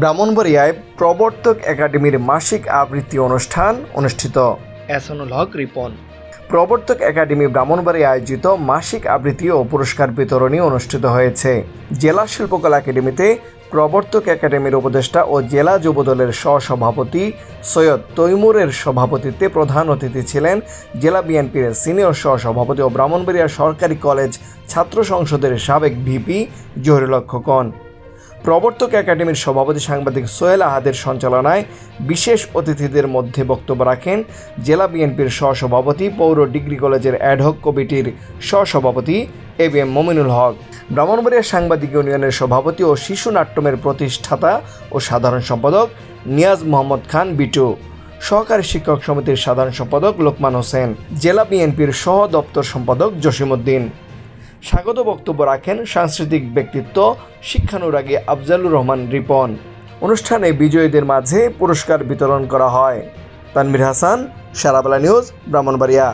ব্রাহ্মণবাড়িয়ায় প্রবর্তক একাডেমির মাসিক আবৃত্তি অনুষ্ঠান অনুষ্ঠিত। এসনুল হক রিপন। প্রবর্তক একাডেমি ব্রাহ্মণবাড়ি আয়োজিত মাসিক আবৃত্তি ও পুরস্কার বিতরণী অনুষ্ঠিত হয়েছে। জেলা শিল্পকলা একাডেমিতে প্রবর্তক একাডেমির উপদেষ্টা ও জেলা যুবদলের সহসভাপতি সৈয়দ তৈমুরের সভাপতিত্বে প্রধান অতিথি ছিলেন জেলা বিএনপির সিনিয়র সহসভাপতি ও ব্রাহ্মণবাড়িয়া সরকারি কলেজ ছাত্র সংসদের সাবেক ভিপি জহিরুল খোকন। প্রবর্তক একাডেমির সভাপতি সাংবাদিক সোহেল আহাদের সঞ্চালনায় বিশেষ অতিথিদের মধ্যে বক্তব্য রাখেন জেলা বিএনপির সহসভাপতি, পৌর ডিগ্রি কলেজের অ্যাডহক কমিটির সহসভাপতি A B M Mominul Haque. Brahmanbaria সাংবাদিক ইউনিয়নের সভাপতি ও শিশু নাট্যমের প্রতিষ্ঠাতা ও সাধারণ সম্পাদক নিয়াজ মোহাম্মদ খান বিটু। সহকারী শিক্ষক সমিতির সাধারণ সম্পাদক লোকমান হোসেন। জেলা বিএনপির সহ দপ্তর সম্পাদক জসিমউদ্দিন। স্বাগত বক্তব্য রাখেন সাংস্কৃতিক ব্যক্তিত্ব শিক্ষানুরাগী আফজালুর রহমান রিপন। অনুষ্ঠানে বিজয়ীদের মাঝে পুরস্কার বিতরণ করা হয়। তানভীর হাসান, সারাবেলা নিউজ, ব্রাহ্মণবাড়িয়া।